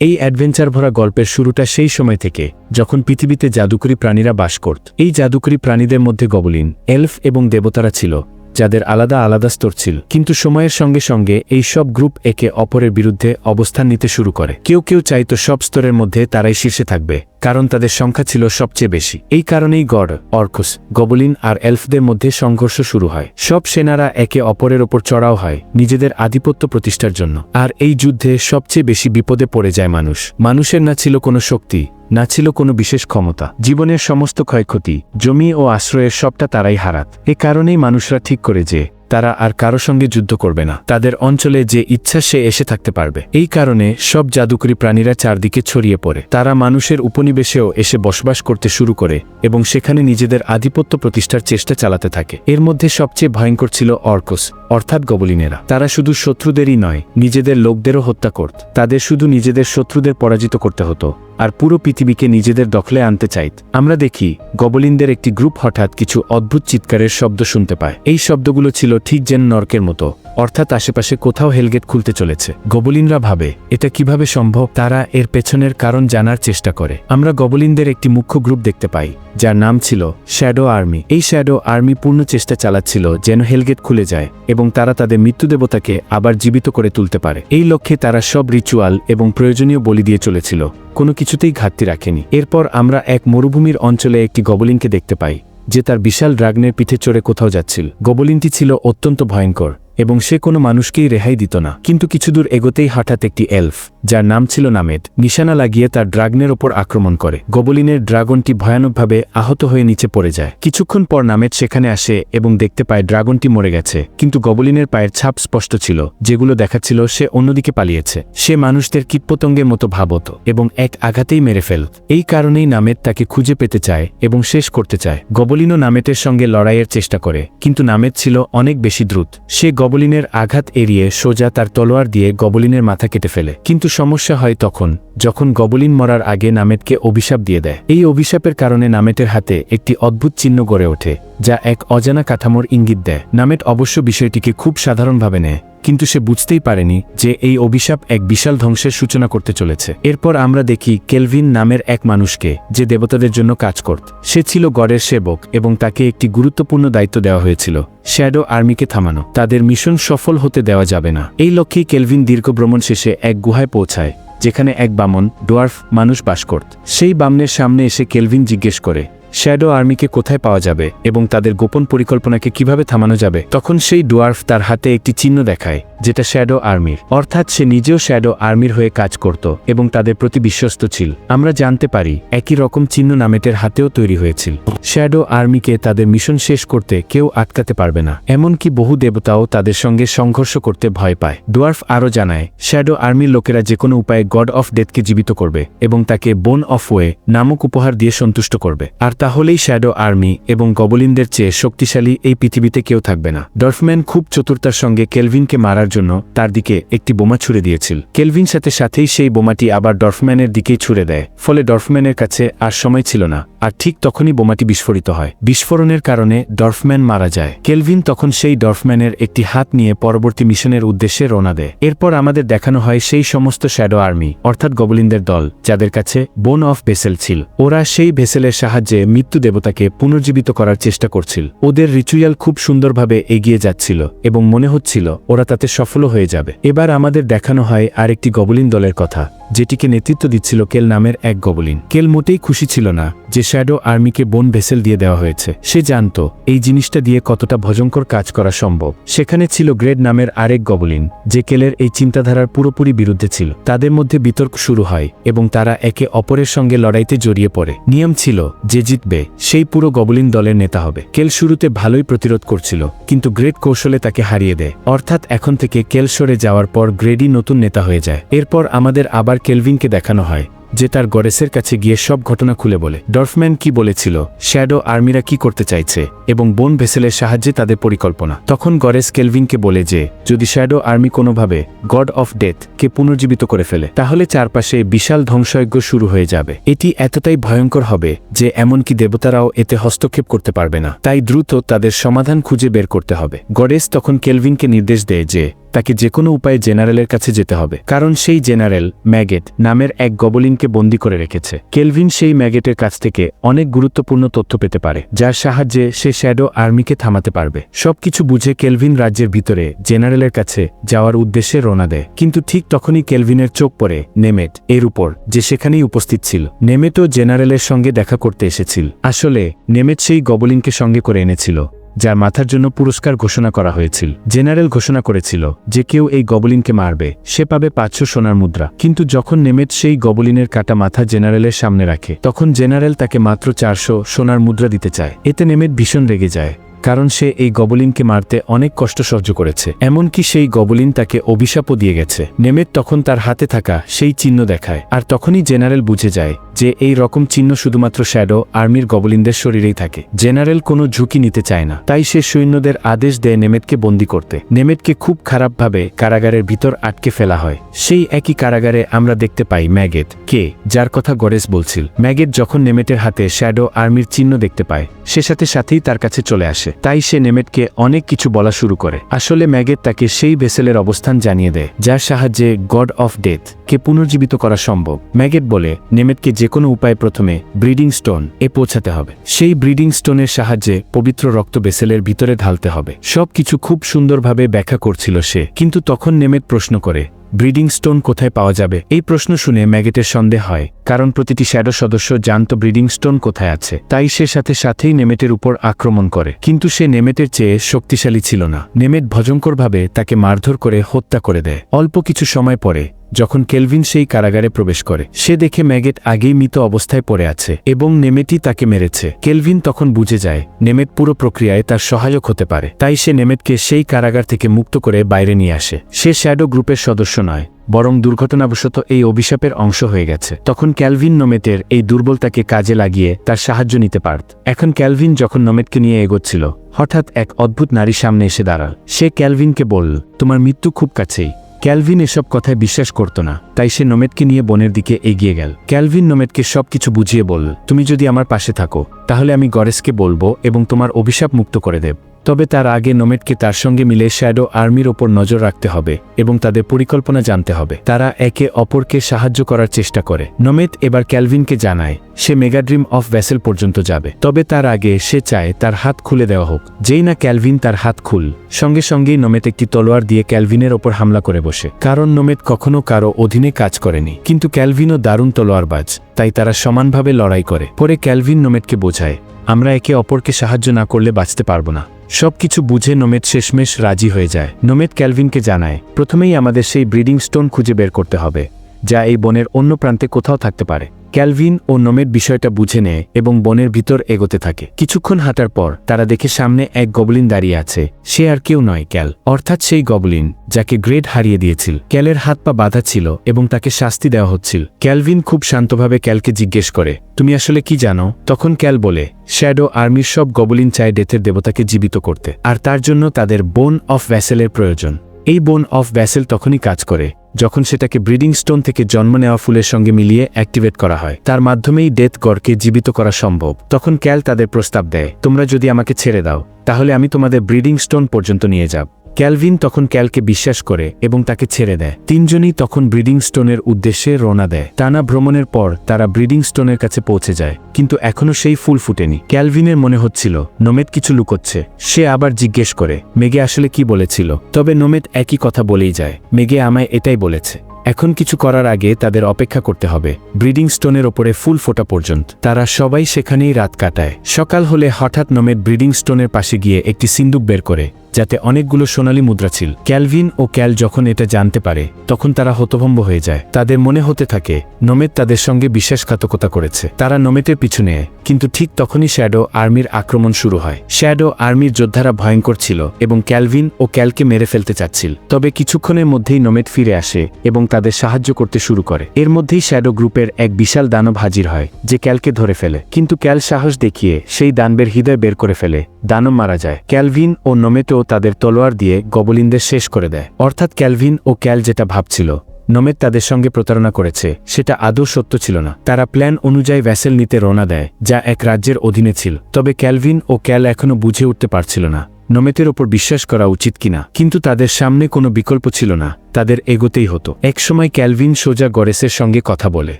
এই অ্যাডভেঞ্চার ভরা গল্পের শুরুটা সেই সময় থেকে, যখন পৃথিবীতে জাদুকরী প্রাণীরা বাস করত। এই জাদুকরী প্রাণীদের মধ্যে গবলিন, এলফ এবং দেবতারা ছিল, যাদের আলাদা আলাদা স্তর ছিল। কিন্তু সময়ের সঙ্গে সঙ্গে এই সব গ্রুপ একে অপরের বিরুদ্ধে অবস্থান নিতে শুরু করে। কেউ কেউ চাইতো সব স্তরের মধ্যে তারাই শীর্ষে থাকবে। কারণ তাদের সংখ্যা ছিল সবচেয়ে বেশি। এই কারণেই গড, অর্কুস, গবলিন আর এলফদের মধ্যে সংঘর্ষ শুরু হয়। সব সেনারা একে অপরের ওপর চড়াও হয় নিজেদের আধিপত্য প্রতিষ্ঠার জন্য। আর এই যুদ্ধে সবচেয়ে বেশি বিপদে পড়ে যায় মানুষ। মানুষের না ছিল কোনো শক্তি, না ছিল কোনো বিশেষ ক্ষমতা। জীবনের সমস্ত ক্ষয়ক্ষতি, জমি ও আশ্রয়ের সবটা তারাই হারাত। এ কারণেই মানুষরা ঠিক করে যে তারা আর কারও সঙ্গে যুদ্ধ করবে না। তাদের অঞ্চলে যে ইচ্ছা সে এসে থাকতে পারবে। এই কারণে সব জাদুকরী প্রাণীরা চারদিকে ছড়িয়ে পড়ে। তারা মানুষের উপনিবেশেও এসে বসবাস করতে শুরু করে এবং সেখানে নিজেদের আধিপত্য প্রতিষ্ঠার চেষ্টা চালাতে থাকে। এর মধ্যে সবচেয়ে ভয়ঙ্কর ছিল অর্কস, অর্থাৎ গবলিনেরা। তারা শুধু শত্রুদেরই নয়, নিজেদের লোকদেরও হত্যা করত। তাদের শুধু নিজেদের শত্রুদের পরাজিত করতে হতো। আর পুরো পৃথিবীকে নিজেদের দখলে আনতে চাইত। আমরা দেখি, গবলিনদের একটি গ্রুপ হঠাৎ কিছু অদ্ভুত চিৎকারের শব্দ শুনতে পায়। এই শব্দগুলো ছিল ঠিক যেন নরকের মতো। অর্থাৎ আশেপাশে কোথাও হেলগেট খুলতে চলেছে। গবলিনরা ভাবে, এটা কীভাবে সম্ভব? তারা এর পেছনের কারণ জানার চেষ্টা করে। আমরা গবলিনদের একটি মুখ্য গ্রুপ দেখতে পাই, যার নাম ছিল শ্যাডো আর্মি। এই শ্যাডো আর্মি পূর্ণ চেষ্টা চালাচ্ছিল যেন হেলগেট খুলে যায় এবং তারা তাদের মৃত্যু দেবতাকে আবার জীবিত করে তুলতে পারে। এই লক্ষ্যে তারা সব রিচুয়াল এবং প্রয়োজনীয় বলি দিয়ে চলেছিল, কোনো কিছুতেই ঘাটতি রাখেনি। এরপর আমরা এক মরুভূমির অঞ্চলে একটি গবলিনকে দেখতে পাই, যে তার বিশাল ড্রাগনের পিঠে চড়ে কোথাও যাচ্ছিল। গবলিনটি ছিল অত্যন্ত ভয়ঙ্কর। এবং সে কোনো মানুষকেই রেহাই দিত না। কিন্তু কিছুদূর এগোতেই হঠাৎ একটি এলফ, যার নাম ছিল নামেদ, নিশানা লাগিয়ে তার ড্রাগনের ওপর আক্রমণ করে। গবলিনের ড্রাগনটি ভয়ানকভাবে আহত হয়ে নিচে পড়ে যায়। কিছুক্ষণ পর নামেদ সেখানে আসে এবং দেখতে পায় ড্রাগনটি মরে গেছে। কিন্তু গবলিনের পায়ের ছাপ স্পষ্ট ছিল, যেগুলো দেখাচ্ছিল সে অন্যদিকে পালিয়েছে। সে মানুষদের কীটপতঙ্গের মতো ভাবত এবং এক আঘাতেই মেরে ফেল। এই কারণেই নামেদ তাকে খুঁজে পেতে চায় এবং শেষ করতে চায়। গবলিনও নামেতের সঙ্গে লড়াইয়ের চেষ্টা করে, কিন্তু নামেদ ছিল অনেক বেশি দ্রুত। সে গবলিনের আঘাত এড়িয়ে সোজা তার তলোয়ার দিয়ে গবলিনের মাথা কেটে ফেলে। কিন্তু সমস্যা হয় তখন, যখন গবলিন মরার আগে নামেটকে অভিশাপ দিয়ে দেয়। এই অভিশাপের কারণে নামেটের হাতে একটি অদ্ভুত চিহ্ন গড়ে ওঠে, যা এক অজানা কাঠামোর ইঙ্গিত দেয়। নামেট অবশ্য বিষয়টিকে খুব সাধারণভাবে নেয়। কিন্তু সে বুঝতেই পারেনি যে এই অভিশাপ এক বিশাল ধ্বংসের সূচনা করতে চলেছে। এরপর আমরা দেখি কেলভিন নামের এক মানুষকে যে দেবতাদের জন্য কাজ করত। সে ছিল গডের সেবক এবং তাকে একটি গুরুত্বপূর্ণ দায়িত্ব দেওয়া হয়েছিল, শ্যাডো আর্মিকে থামানো। তাদের মিশন সফল হতে দেওয়া যাবে না। এই লক্ষ্যেই কেলভিন দীর্ঘ ভ্রমণ শেষে এক গুহায় পৌঁছায়, যেখানে এক বামন, ডোয়ার্ফ মানুষ বাস করত। সেই বামনের সামনে এসে কেলভিন জিজ্ঞেস করে শ্যাডো আর্মিকে কোথায় পাওয়া যাবে এবং তাদের গোপন পরিকল্পনাকে কীভাবে থামানো যাবে? তখন সেই ডুয়ার্ফ তার হাতে একটি চিহ্ন দেখায়, যেটা শ্যাডো আর্মির। অর্থাৎ সে নিজেও শ্যাডো আর্মির হয়ে কাজ করত এবং তাদের প্রতি বিশ্বস্ত ছিল। আমরা জানতে পারি, একই রকম চিহ্ন নামেটের হাতেও তৈরি হয়েছিল। শ্যাডো আর্মিকে তাদের মিশন শেষ করতে কেউ আটকাতে পারবে না, এমনকি বহু দেবতাও তাদের সঙ্গে সংঘর্ষ করতে ভয় পায়। ডুয়ার্ফ আরও জানায়, শ্যাডো আর্মির লোকেরা যে কোনো উপায়ে গড অফ ডেথকে জীবিত করবে এবং তাকে বোন অফ ওয়ে নামক উপহার দিয়ে সন্তুষ্ট করবে। আর তাহলেই শ্যাডো আর্মি এবং গবলিনদের চেয়ে শক্তিশালী এই পৃথিবীতে কেউ থাকবে না। ডর্ফম্যান খুব চতুরতার সঙ্গে কেলভিনকে মারার জন্য তার দিকে একটি বোমা ছুড়ে দিয়েছিল। কেলভিন সাথে সাথেই সেই বোমাটি আবার ডর্ফম্যানের দিকেই ছুড়ে দেয়, ফলে ডর্ফম্যানের কাছে আর সময় ছিল না। আর ঠিক তখনই বোমাটি বিস্ফোরিত হয়। বিস্ফোরণের কারণে ডর্ফম্যান মারা যায়। কেলভিন তখন সেই ডর্ফম্যানের একটি হাত নিয়ে পরবর্তী মিশনের উদ্দেশ্যে রওনা দেয়। এরপর আমাদের দেখানো হয় সেই সমস্ত শ্যাডো আর্মি, অর্থাৎ গবলিনদের দল, যাদের কাছে বোন অফ ভেসেল ছিল। ওরা সেই ভেসেলের সাহায্যে মৃত্যু দেবতাকে পুনর্জীবিত করার চেষ্টা করছিল। ওদের রিচুয়াল খুব সুন্দরভাবে এগিয়ে যাচ্ছিল এবং মনে হচ্ছিল ওরা তাতে সফলও হয়ে যাবে। এবার আমাদের দেখানো হয় আরেকটি গবলিন দলের কথা। যেটিকে নেতৃত্ব দিচ্ছিল কেল নামের এক গবলিন। কেল মোটেই খুশি ছিল না যে শ্যাডো আর্মিকে বোন ভেসেল দিয়ে দেওয়া হয়েছে। সে জানত, এই জিনিসটা দিয়ে কতটা ভজঙ্কর কাজ করা সম্ভব। সেখানে ছিল গ্রেড নামের আরেক গবলিন, যে কেলের এই চিন্তাধারার পুরোপুরি বিরুদ্ধে ছিল। তাদের মধ্যে বিতর্ক শুরু হয় এবং তারা একে অপরের সঙ্গে লড়াইতে জড়িয়ে পড়ে। নিয়ম ছিল যে জিতবে, সেই পুরো গবলিন দলের নেতা হবে। কেল শুরুতে ভালোই প্রতিরোধ করছিল, কিন্তু গ্রেড কৌশলে তাকে হারিয়ে দেয়। অর্থাৎ এখন থেকে কেল সরে যাওয়ার পর গ্রেডই নতুন নেতা হয়ে যায়। এরপর আমাদের আবার কেলভিনকে দেখানো হয়, যে তার গরেসের কাছে গিয়ে সব ঘটনা খুলে বলে। ডরফম্যান কি বলেছিল, শ্যাডো আর্মিরা কি করতে চাইছে, এবং বোন ভেসেলের সাহায্যে তাদের পরিকল্পনা। তখন গরেস কেলভিনকে বলে যে, যদি শ্যাডো আর্মি কোনোভাবে গড অফ ডেথ কে পুনর্জীবিত করে ফেলে, তাহলে চারপাশে বিশাল ধ্বংসযজ্ঞ শুরু হয়ে যাবে। এটি এতটাই ভয়ঙ্কর হবে যে এমনকি দেবতারাও এতে হস্তক্ষেপ করতে পারবে না। তাই দ্রুত তাদের সমাধান খুঁজে বের করতে হবে। গরেস তখন কেলভিনকে নির্দেশ দেয় যে তাকে যে কোনো উপায়ে জেনারেলের কাছে যেতে হবে। কারণ সেই জেনারেল, ম্যাগেট, নামের এক গবলিনকে বন্দি করে রেখেছে। কেলভিন সেই ম্যাগেটের কাছ থেকে অনেক গুরুত্বপূর্ণ তথ্য পেতে পারে, যার সাহায্যে সে শ্যাডো আর্মিকে থামাতে পারবে। সবকিছু বুঝে কেলভিন রাজ্যের ভিতরে জেনারেলের কাছে যাওয়ার উদ্দেশ্যে রওনা দেয়। কিন্তু ঠিক তখনই কেলভিনের চোখ পড়ে নেমেট, এর উপর, যে সেখানেই উপস্থিত ছিল। নেমেটও জেনারেলের সঙ্গে দেখা করতে এসেছিল। আসলে, নেমেট সেই গবলিনকে সঙ্গে করে এনেছিল। যার মাথার জন্য পুরস্কার ঘোষণা করা হয়েছিল। জেনারেল ঘোষণা করেছিল যে কেউ এই গবলিনকে মারবে, সে পাবে পাঁচশো সোনার মুদ্রা। কিন্তু যখন নেমেত সেই গবলিনের কাটা মাথা জেনারেলের সামনে রাখে, তখন জেনারেল তাকে মাত্র চারশো সোনার মুদ্রা দিতে চায়। এতে নেমেট ভীষণ রেগে যায়। কারণ সে এই গবলিনকে মারতে অনেক কষ্ট সহ্য করেছে। এমনকি সেই গবলিন তাকে অভিশাপও দিয়ে গেছে। নেমেট তখন তার হাতে থাকা সেই চিহ্ন দেখায়, আর তখনই জেনারেল বুঝে যায় যে এই রকম চিহ্ন শুধুমাত্র শ্যাডো আর্মির গবলিনদের শরীরেই থাকে। জেনারেল কোনো ঝুঁকি নিতে চায় না। তাই সে সৈন্যদের আদেশ দেয় নেমেটকে বন্দি করতে। নেমেটকে খুব খারাপভাবে কারাগারের ভিতর আটকে ফেলা হয়। সেই একই কারাগারে আমরা দেখতে পাই ম্যাগেট, কে, যার কথা গরেস বলছিল। ম্যাগেট যখন নেমেটের হাতে শ্যাডো আর্মির চিহ্ন দেখতে পায়, সে সাথে সাথেই তার কাছে চলে আসে। তাই সে নেমেটকে অনেক কিছু বলা শুরু করে। আসলে ম্যাগেট তাকে সেই ভেসেলের অবস্থান জানিয়ে দেয়, যার সাহায্যে গড অফ ডেথ কে পুনর্জীবিত করা সম্ভব। ম্যাগেট বলে, নেমেটকে যে কোনো উপায়ে প্রথমে ব্রিডিং স্টোন এ পৌঁছাতে হবে। সেই ব্রিডিং স্টোনের সাহায্যে পবিত্র রক্ত বেসেলের ভিতরে ঢালতে হবে। সবকিছু খুব সুন্দরভাবে ব্যাখ্যা করছিল সে, কিন্তু তখন নেমেট প্রশ্ন করে ব্রিডিং স্টোন কোথায় পাওয়া যাবে? এই প্রশ্ন শুনে ম্যাগেটের সন্দেহ হয়, কারণ প্রতিটি শ্যাডো সদস্য জানত ব্রিডিং স্টোন কোথায় আছে, তাই সে সাথে সাথেই নেমেটের উপর আক্রমণ করে, কিন্তু সে নেমেটের চেয়ে শক্তিশালী ছিল না। নেমেট ভজঙ্করভাবে তাকে মারধর করে হত্যা করে দেয়। অল্প কিছু সময় পরে যখন কেলভিন সেই কারাগারে প্রবেশ করে, সে দেখে ম্যাগেট আগেই মৃত অবস্থায় পড়ে আছে এবং নেমেটি তাকে মেরেছে। কেলভিন তখন বুঝে যায়, নেমেট পুরো প্রক্রিয়ায় তার সহায়ক হতে পারে। তাই সে নেমেটকে সেই কারাগার থেকে মুক্ত করে বাইরে নিয়ে আসে। সে শ্যাডো গ্রুপের সদস্য নয়, বরং দুর্ঘটনাবশত এই অভিশাপের অংশ হয়ে গেছে। তখন ক্যালভিন নোমেটের এই দুর্বলতাকে কাজে লাগিয়ে তার সাহায্য নিতে পারত। এখন ক্যালভিন যখন নোমেটকে নিয়ে এগোচ্ছিল, হঠাৎ এক অদ্ভুত নারী সামনে এসে দাঁড়াল। সে ক্যালভিনকে বলল, তোমার মৃত্যু খুব কাছেই। ক্যালভিন এসব কথায় বিশ্বাস করত না, তাই সে নোমেদকে নিয়ে বনের দিকে এগিয়ে গেল। ক্যালভিন নোমেদকে সব কিছু বুঝিয়ে বলল, তুমি যদি আমার পাশে থাকো, তাহলে আমি গরেসকে বলব এবং তোমার অভিশাপ মুক্ত করে দেব। তবে তার আগে নোমেটকে তার সঙ্গে মিলে শ্যাডো আর্মির ওপর নজর রাখতে হবে এবং তাদের পরিকল্পনা জানতে হবে। তারা একে অপরকে সাহায্য করার চেষ্টা করে। নোমেট এবার ক্যালভিনকে জানায়, সে মেগাড্রিম অফ ভ্যাসেল পর্যন্ত যাবে। তবে তার আগে সে চায় তার হাত খুলে দেওয়া হোক। যেই না ক্যালভিন তার হাত খুল। সঙ্গে সঙ্গেই নোমেট একটি তলোয়ার দিয়ে ক্যালভিনের ওপর হামলা করে বসে। কারণ নোমেট কখনো কারও অধীনে কাজ করেনি। কিন্তু ক্যালভিনও দারুণ তলোয়ারবাজ, তাই তারা সমানভাবে লড়াই করে। পরে ক্যালভিন নোমেটকে বোঝায়, আমরা একে অপরকে সাহায্য না করলে বাঁচতে পারব না। সবকিছু বুঝে নোমেদ শেষমেশ রাজি হয়ে যায়। নোমেদ ক্যালভিনকে জানায়, প্রথমেই আমাদের সেই ব্রিডিং স্টোন খুঁজে বের করতে হবে। যা এই বনের অন্য প্রান্তে কোথাও থাকতে পারে। ক্যালভিন ও নোমেট বিষয়টা বুঝে নেয় এবং বনের ভিতর এগোতে থাকে। কিছুক্ষণ হাঁটার পর তারা দেখে সামনে এক গবলিন দাঁড়িয়ে আছে। সে আর কেউ নয়, ক্যাল। অর্থাৎ সেই গবলিন যাকে গ্রেড হারিয়ে দিয়েছিল। ক্যালের হাত পা বাঁধা ছিল এবং তাকে শাস্তি দেওয়া হচ্ছিল। ক্যালভিন খুব শান্তভাবে ক্যালকে জিজ্ঞেস করে, তুমি আসলে কি জানো? তখন ক্যাল বলে, শ্যাডো আর্মির সব গবলিন চায় ডেথের দেবতাকে জীবিত করতে, আর তার জন্য তাদের বোন অফ ভ্যাসেলের প্রয়োজন। এই বোন অফ ব্যাসেল তখনই কাজ করে, যখন সেটাকে ব্রিডিং স্টোন থেকে জন্ম নেওয়া ফুলের সঙ্গে মিলিয়ে অ্যাক্টিভেট করা হয়। তার মাধ্যমেই ডেথ গড়কে জীবিত করা সম্ভব। তখন ক্যাল তাদের প্রস্তাব দেয়, তোমরা যদি আমাকে ছেড়ে দাও, তাহলে আমি তোমাদের ব্রিডিং স্টোন পর্যন্ত নিয়ে যাব। ক্যালভিন তখন ক্যালকে বিশ্বাস করে এবং তাকে ছেড়ে দেয়। তিনজনই তখন ব্রিডিং স্টোনের উদ্দেশ্যে রওনা দেয়। টানা ভ্রমণের পর তারা ব্রিডিং স্টোনের কাছে পৌঁছে যায়, কিন্তু এখনও সেই ফুল ফুটেনি। ক্যালভিনের মনে হচ্ছিল, নোমেদ কিছু লুকোচ্ছে। সে আবার জিজ্ঞেস করে, মেগে আসলে কি বলেছিল? তবে নোমেদ একই কথা বলেই যায়, মেগে আমায় এটাই বলেছে। এখন কিছু করার আগে তাদের অপেক্ষা করতে হবে। ব্রিডিং স্টোনের ওপরে ফুল ফোটা পর্যন্ত। তারা সবাই সেখানেই রাত কাটায়। সকাল হলে হঠাৎ নোমেট ব্রিডিং স্টোনের পাশে গিয়ে একটি সিন্দুক বের করে যাতে অনেকগুলো সোনালী মুদ্রা ছিল। ক্যালভিন ও ক্যাল যখন এটা জানতে পারে, তখন তারা হতভম্ব হয়ে যায়। তাদের মনে হতে থাকে নোমেট তাদের সঙ্গে বিশ্বাসঘাতকতা করেছে। তারা নোমেটের পিছু নেয়, কিন্তু ঠিক তখনই শ্যাডো আর্মির আক্রমণ শুরু হয়। শ্যাডো আর্মির যোদ্ধারা ভয়ঙ্কর ছিল এবং ক্যালভিন ও ক্যালকে মেরে ফেলতে চাচ্ছিল। তবে কিছুক্ষণের মধ্যেই নোমেট ফিরে আসে এবং তাদের সাহায্য করতে শুরু করে। এর মধ্যেই শ্যাডো গ্রুপের এক বিশাল দানব হাজির হয়, যে ক্যালকে ধরে ফেলে। কিন্তু ক্যাল সাহস দেখিয়ে সেই দানবের হৃদয় বের করে ফেলে। দানব মারা যায়। ক্যালভিন ও নোমেটো তাদের তলোয়ার দিয়ে গবলিনদের শেষ করে দেয়। অর্থাৎ ক্যালভিন ও ক্যাল যেটা ভাবছিল নোমেদ তাদের সঙ্গে প্রতারণা করেছে, সেটা আদৌ সত্য ছিল না। তারা প্ল্যান অনুযায়ী ভ্যাসেল নিতে রওনা দেয়, যা এক রাজ্যের অধীনে ছিল। তবে ক্যালভিন ও ক্যাল এখনও বুঝে উঠতে পারছিল না নমেতের ওপর বিশ্বাস করা উচিত কিনা কিন্তু তাদের সামনে কোনো বিকল্প ছিল না, তাদের এগোতেই হতো। একসময় ক্যালভিন সোজা গরেসের সঙ্গে কথা বলে।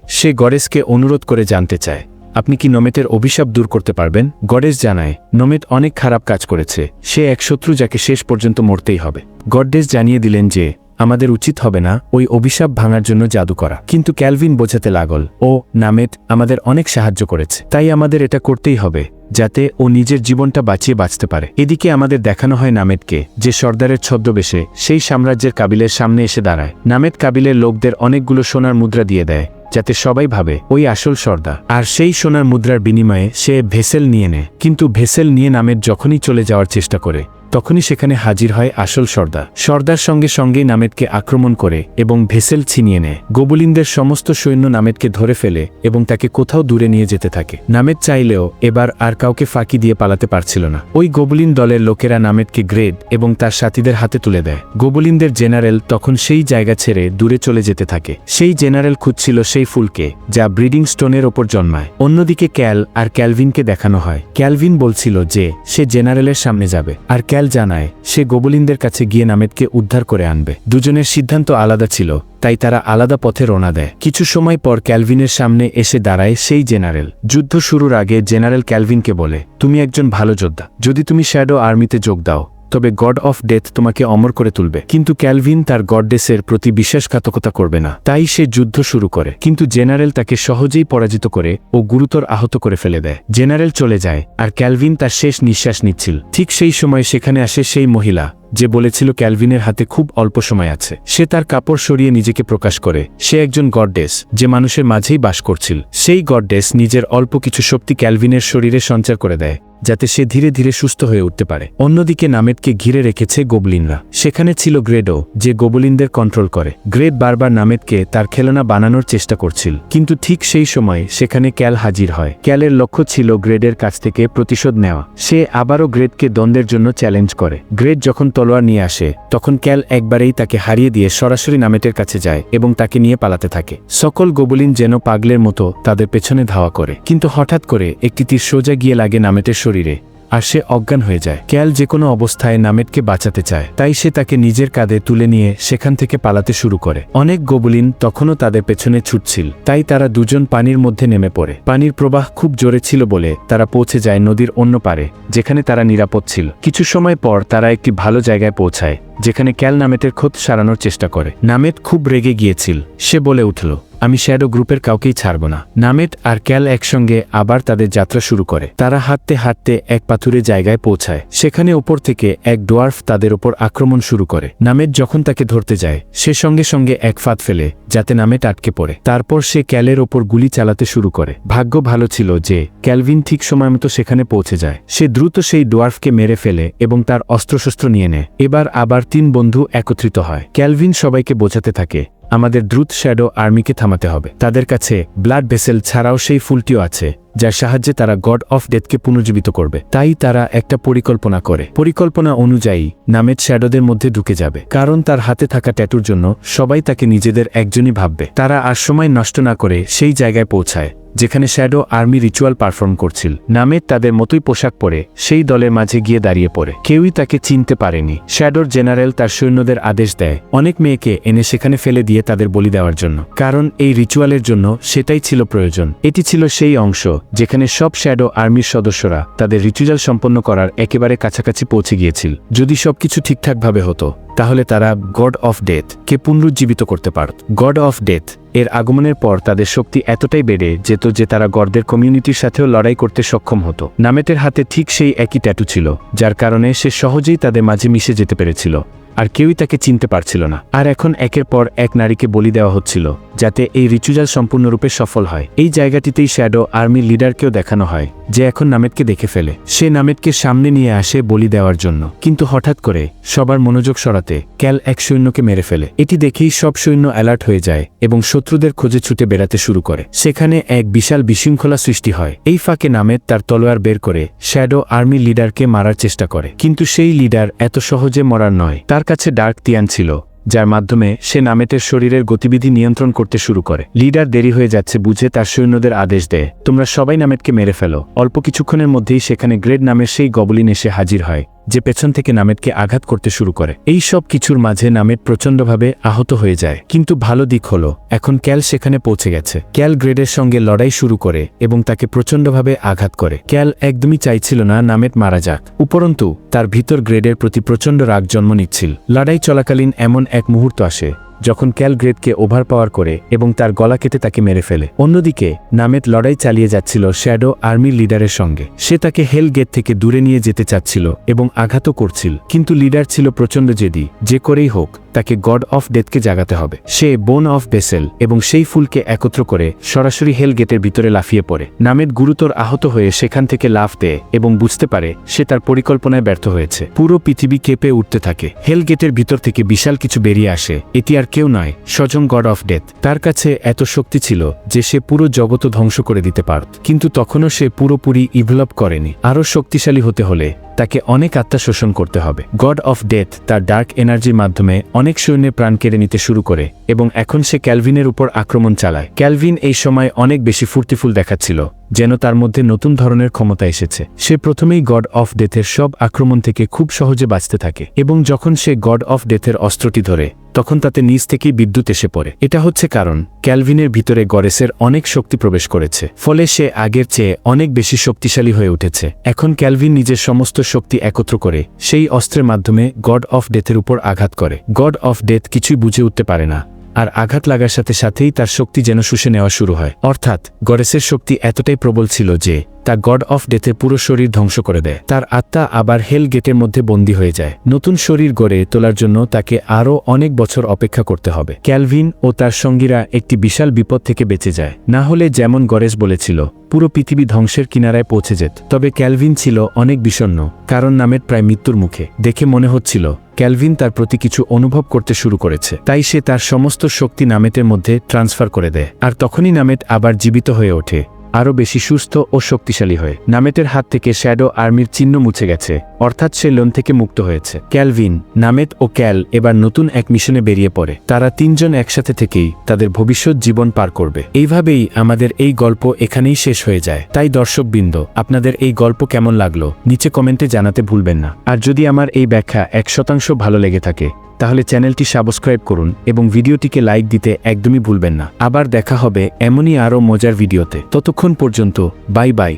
সে গরেসকে অনুরোধ করে জানতে চায়। আপনি কি নমেতের অভিশাপ দূর করতে পারবেন? গডেশ জানায়, নমেত অনেক খারাপ কাজ করেছে, সে এক শত্রু যাকে শেষ পর্যন্ত মরতেই হবে। গডডেস জানিয়ে দিলেন যে, আমাদের উচিত হবে না ওই অভিশাপ ভাঙার জন্য জাদু করা। কিন্তু ক্যালভিন বোঝাতে লাগল, ও, নামেত, আমাদের অনেক সাহায্য করেছে, তাই আমাদের এটা করতেই হবে। যাতে ও নিজের জীবনটা বাঁচিয়ে বাঁচতে পারে। এদিকে আমাদের দেখানো হয় নামেদকে, যে সর্দারের ছদ্মবেশে সেই সাম্রাজ্যের কাবিলের সামনে এসে দাঁড়ায়। নামেদ কাবিলের লোকদের অনেকগুলো সোনার মুদ্রা দিয়ে দেয়, যাতে সবাই ভাবে, ওই আসল সর্দা আর সেই সোনার মুদ্রার বিনিময়ে সে ভেসেল নিয়ে নেয়। কিন্তু ভেসেল নিয়ে নামের যখনই চলে যাওয়ার চেষ্টা করে, তখনই সেখানে হাজির হয় আসল সর্দা সর্দার সঙ্গে সঙ্গেই নামেদকে আক্রমণ করে এবং ভেসেল ছিনিয়ে নেয়। গোবলিনদের সমস্ত সৈন্য নামেদকে ধরে ফেলে এবং তাকে কোথাও দূরে নিয়ে যেতে থাকে। নামেদ চাইলেও এবার আর কাউকে ফাঁকি দিয়ে পালাতে পারছিল না। ওই গোবলিন দলের লোকেরা নামেদকে গ্রেড এবং তার সাথীদের হাতে তুলে দেয়। গোবলিনদের জেনারেল তখন সেই জায়গা ছেড়ে দূরে চলে যেতে থাকে। সেই জেনারেল খুঁজছিল সেই ফুলকে, যা ব্রিডিং স্টোনের ওপর জন্মায়। অন্যদিকে ক্যাল আর ক্যালভিনকে দেখানো হয়। ক্যালভিন বলছিল যে, সে জেনারেলের সামনে যাবে। আর ক্যাল জানায়, সে গোবলিনদের কাছে গিয়ে নামেদকে উদ্ধার করে আনবে। দুজনের সিদ্ধান্ত আলাদা ছিল। তাই তারা আলাদা পথে রওনা দেয়। কিছু সময় পর ক্যালভিনের সামনে এসে দাঁড়ায় সেই জেনারেল। যুদ্ধ শুরুর আগে জেনারেল ক্যালভিনকে বলে, তুমি একজন ভালো যোদ্ধা। যদি তুমি শ্যাডো আর্মিতে যোগ দাও, তবে গড অফ ডেথ তোমাকে অমর করে তুলবে। কিন্তু ক্যালভিন তার গডডেসের প্রতি বিশ্বাসঘাতকতা করবে না। তাই সে যুদ্ধ শুরু করে। কিন্তু জেনারেল তাকে সহজেই পরাজিত করে ও গুরুতর আহত করে ফেলে দেয়। জেনারেল চলে যায়, আর ক্যালভিন তার শেষ নিঃশ্বাস নিচ্ছিল। ঠিক সেই সময় সেখানে আসে সেই মহিলা যে বলেছিল ক্যালভিনের হাতে খুব অল্প সময় আছে। সে তার কাপড় সরিয়ে নিজেকে প্রকাশ করে। সে একজন গডডেস, যে মানুষের মাঝেই বাস করছিল। সেই গডডেস নিজের অল্প কিছু শক্তি ক্যালভিনের শরীরে সঞ্চার করে দেয়, যাতে সে ধীরে ধীরে সুস্থ হয়ে উঠতে পারে। অন্যদিকে নামেদকে ঘিরে রেখেছে গোবলিনরা। সেখানে ছিল গ্রেডও যে গোবলিনদের কন্ট্রোল করে। গ্রেড বারবার নামেদকে তার খেলনা বানানোর চেষ্টা করছিল। কিন্তু ঠিক সেই সময় সেখানে ক্যাল হাজির হয়। ক্যালের লক্ষ্য ছিল গ্রেডের কাছ থেকে প্রতিশোধ নেওয়া। সে আবারও গ্রেডকে দ্বন্দ্বের জন্য চ্যালেঞ্জ করে। গ্রেড যখন তলোয়ার নিয়ে আসে। তখন ক্যাল একবারেই তাকে হারিয়ে দিয়ে সরাসরি নামেটের কাছে যায় এবং তাকে নিয়ে পালাতে থাকে। সকল গোবলিন যেন পাগলের মতো তাদের পেছনে ধাওয়া করে। কিন্তু হঠাৎ করে একটি তীর সোজা গিয়ে লাগে নামেটের শরীরে। আর সে অজ্ঞান হয়ে যায়। ক্যাল যে কোনো অবস্থায় নামেটকে বাঁচাতে চায়, তাই সে তাকে নিজের কাঁধে তুলে নিয়ে সেখান থেকে পালাতে শুরু করে। অনেক গোবলিন তখনও তাদের পেছনে ছুটছিল, তাই তারা দুজন পানির মধ্যে নেমে পড়ে। পানির প্রবাহ খুব জোরে ছিল বলে তারা পৌঁছে যায় নদীর অন্য পারে, যেখানে তারা নিরাপদ ছিল। কিছু সময় পর তারা একটি ভালো জায়গায় পৌঁছায়, যেখানে ক্যাল নামেটের ক্ষত সারানোর চেষ্টা করে। নামেট খুব রেগে গিয়েছিল, সে বলে উঠল আমি শ্যাডো গ্রুপের কাউকেই ছাড়ব না। নামেট আর ক্যাল একসঙ্গে আবার তাদের যাত্রা শুরু করে। তারা হাঁটতে হাঁটতে এক পাথুরে জায়গায় পৌঁছায়। সেখানে ওপর থেকে এক ডোয়ার্ফ তাদের ওপর আক্রমণ শুরু করে। নামেট যখন তাকে ধরতে যায়, সে সঙ্গে সঙ্গে এক ফাঁদ ফেলে, যাতে নামেট আটকে পড়ে। তারপর সে ক্যালের ওপর গুলি চালাতে শুরু করে। ভাগ্য ভালো ছিল যে, ক্যালভিন ঠিক সময় মতো সেখানে পৌঁছে যায়। সে দ্রুত সেই ডোয়ার্ফকে মেরে ফেলে এবং তার অস্ত্রশস্ত্র নিয়ে নেয়। এবার আবার তিন বন্ধু একত্রিত হয়। ক্যালভিন সবাইকে বোঝাতে থাকে আমাদের দ্রুত শ্যাডো আর্মিকে থামাতে হবে। তাদের কাছে ব্লাড ভেসেল ছাড়াও সেই ফুলটিও আছে, যার সাহায্যে তারা গড অফ ডেথকে পুনর্জীবিত করবে। তাই তারা একটা পরিকল্পনা করে। পরিকল্পনা অনুযায়ী, নামের শ্যাডোদের মধ্যে ঢুকে যাবে। কারণ তার হাতে থাকা ট্যাটুর জন্য সবাই তাকে নিজেদের একজনই ভাববে। তারা আর সময় নষ্ট না করে সেই জায়গায় পৌঁছায়। যেখানে শ্যাডো আর্মি রিচুয়াল পারফর্ম করছিল। নামের তাদের মতোই পোশাক পরে, সেই দলের মাঝে গিয়ে দাঁড়িয়ে পড়ে। কেউই তাকে চিনতে পারেনি। শ্যাডোর জেনারেল তার সৈন্যদের আদেশ দেয়, অনেক মেয়েকে এনে সেখানে ফেলে দিয়ে তাদের বলি দেওয়ার জন্য। কারণ এই রিচুয়ালের জন্য সেটাই ছিল প্রয়োজন। এটি ছিল সেই অংশ যেখানে সব শ্যাডো আর্মির সদস্যরা তাদের রিচুয়াল সম্পন্ন করার একেবারে কাছাকাছি পৌঁছে গিয়েছিল। যদি সবকিছু ঠিকঠাকভাবে হতো তাহলে তারা গড অফ ডেথ কে পুনরুজ্জীবিত করতে পারত। গড অফ ডেথ এর আগমনের পর তাদের শক্তি এতটাই বেড়ে যেত যে তারা গর্দের কমিউনিটির সাথেও লড়াই করতে সক্ষম হতো। নামেতের হাতে ঠিক সেই একই ট্যাটু ছিল, যার কারণে সে সহজেই তাদের মাঝে মিশে যেতে পেরেছিল। আর কেউই তাকে চিনতে পারছিল না। আর এখন একের পর এক নারীকে বলি দেওয়া হচ্ছিল, যাতে এই রিচুজাল সম্পূর্ণরূপে সফল হয়। এই জায়গাটিতেই শ্যাডো আর্মি লিডারকেও দেখানো হয়, যে এখন নামেদকে দেখে ফেলে। সে নামেদকে সামনে নিয়ে আসে বলি দেওয়ার জন্য। কিন্তু হঠাৎ করে সবার মনোযোগ সরাতে ক্যাল এক সৈন্যকে মেরে ফেলে। এটি দেখেই সব সৈন্য অ্যালার্ট হয়ে যায় এবং শত্রুদের খোঁজে ছুটে বেড়াতে শুরু করে। সেখানে এক বিশাল বিশৃঙ্খলা সৃষ্টি হয়। এই ফাঁকে নামেদ তার তলোয়ার বের করে শ্যাডো আর্মি লিডারকে মারার চেষ্টা করে। কিন্তু সেই লিডার এত সহজে মরার নয়। তার কাছে ডার্ক তিয়ান ছিল, যার মাধ্যমে সে নামেটের শরীরের গতিবিধি নিয়ন্ত্রণ করতে শুরু করে। লিডার দেরি হয়ে যাচ্ছে বুঝে তার সৈন্যদের আদেশ দেয়, তোমরা সবাই নামেটকে মেরে ফেলো। অল্প কিছুক্ষণের মধ্যেই সেখানে গ্রেড নামের সেই গবলিন এসে হাজির হয়। যে পেছন থেকে নামেটকে আঘাত করতে শুরু করে। এই সব কিছুর মাঝে নামেট প্রচণ্ডভাবে আহত হয়ে যায়। কিন্তু ভালো দিক হল, এখন ক্যাল সেখানে পৌঁছে গেছে। ক্যাল গ্রেডের সঙ্গে লড়াই শুরু করে এবং তাকে প্রচণ্ডভাবে আঘাত করে। ক্যাল একদমই চাইছিল না নামেট মারা যাক। উপরন্তু, তার ভিতর গ্রেডের প্রতি প্রচণ্ড রাগ জন্ম নিচ্ছিল। লড়াই চলাকালীন এমন এক মুহূর্ত আসে যখন ক্যাল গ্রেডকে ওভার পাওয়ার করে এবং তার গলা কেটে তাকে মেরে ফেলে। অন্যদিকে, নামেত লড়াই চালিয়ে যাচ্ছিল শ্যাডো আর্মির লিডারের সঙ্গে। সে তাকে হেল গেট থেকে দূরে নিয়ে যেতে চাচ্ছিল এবং আঘাতও করছিল। কিন্তু লিডার ছিল প্রচণ্ড জেদি। যে করেই হোক তাকে গড অফ ডেথকে জাগাতে হবে। সে বোন অফ বেসেল এবং সেই ফুলকে একত্র করে সরাসরি হেল গেটের ভিতরে লাফিয়ে পড়ে। নামেট গুরুতর আহত হয়ে সেখান থেকে লাফ দেয় এবং বুঝতে পারে সে তার পরিকল্পনায় ব্যর্থ হয়েছে। পুরো পৃথিবী কেঁপে উঠতে থাকে। হেল গেটের ভিতর থেকে বিশাল কিছু বেরিয়ে আসে। এটি আর কেউ নয়, স্বজন গড অফ ডেথ তার কাছে এত শক্তি ছিল যে সে পুরো জগৎ ধ্বংস করে দিতে পারত। কিন্তু তখনও সে পুরোপুরি ইভেলপ করেনি। আরও শক্তিশালী হতে হলে তাকে অনেক আত্মা শোষণ করতে হবে। গড অফ ডেথ তার ডার্ক এনার্জির মাধ্যমে অনেক সৈন্যের প্রাণ কেড়ে নিতে শুরু করে এবং এখন সে ক্যালভিনের উপর আক্রমণ চালায়। ক্যালভিন এই সময় অনেক বেশি ফুর্তিফুল দেখাচ্ছিল। যেন তার মধ্যে নতুন ধরনের ক্ষমতা এসেছে। সে প্রথমেই গড অফ ডেথের সব আক্রমণ থেকে খুব সহজে বাঁচতে থাকে এবং যখন সে গড অফ ডেথের অস্ত্রটি ধরে, তখন তাতে নিজ থেকেই বিদ্যুৎ এসে পড়ে। এটা হচ্ছে কারণ, ক্যালভিনের ভিতরে গরেসের অনেক শক্তি প্রবেশ করেছে, ফলে সে আগের চেয়ে অনেক বেশি শক্তিশালী হয়ে উঠেছে। এখন ক্যালভিন নিজের সমস্ত শক্তি একত্র করে, সেই অস্ত্রের মাধ্যমে গড অফ ডেথের উপর আঘাত করে। গড অফ ডেথ কিছুই বুঝে উঠতে পারে না। আর আঘাত লাগার সাথে সাথেই তার শক্তি যেন শুষে নেওয়া শুরু হয়। অর্থাৎ, গরেসের শক্তি এতটাই প্রবল ছিল যে, তা গড অফ ডেথের পুরো শরীর ধ্বংস করে দেয়। তার আত্মা আবার হেল গেটের মধ্যে বন্দী হয়ে যায়। নতুন শরীর গড়ে তোলার জন্য তাকে আরও অনেক বছর অপেক্ষা করতে হবে। ক্যালভিন ও তার সঙ্গীরা একটি বিশাল বিপদ থেকে বেঁচে যায়। না হলে যেমন গরেস বলেছিল, পুরো পৃথিবী ধ্বংসের কিনারায় পৌঁছে যেত। তবে ক্যালভিন ছিল অনেক বিষণ্ণ, কারণ নামের প্রায় মৃত্যুর মুখে। দেখে মনে হচ্ছিল ক্যালভিন তার প্রতি কিছু অনুভব করতে শুরু করেছে। তাই সে তার সমস্ত শক্তি নামেটের মধ্যে ট্রান্সফার করে দেয়, আর তখনই নামেট আবার জীবিত হয়ে ওঠে। আরও বেশি সুস্থ ও শক্তিশালী হয়ে। নামেটের হাত থেকে শ্যাডো আর্মির চিহ্ন মুছে গেছে। অর্থাৎ সে লোন থেকে মুক্ত হয়েছে। ক্যালভিন, নামেত ও ক্যাল এবার নতুন এক মিশনে বেরিয়ে পড়ে। তারা তিনজন একসাথে থেকেই তাদের ভবিষ্যৎ জীবন পার করবে। এইভাবেই আমাদের এই গল্প এখানেই শেষ হয়ে যায়। তাই দর্শকবৃন্দ, আপনাদের এই গল্প কেমন লাগল? নিচে কমেন্টে জানাতে ভুলবেন না। আর যদি আমার এই ব্যাখ্যা এক শতাংশ ভালো লেগে থাকে তাহলে চ্যানেলটি সাবস্ক্রাইব করুন এবং ভিডিওটিকে লাইক দিতে একদমই ভুলবেন না। আবার দেখা হবে এমনই আরও মজার ভিডিওতে। ততক্ষণ পর্যন্ত, বাই বাই।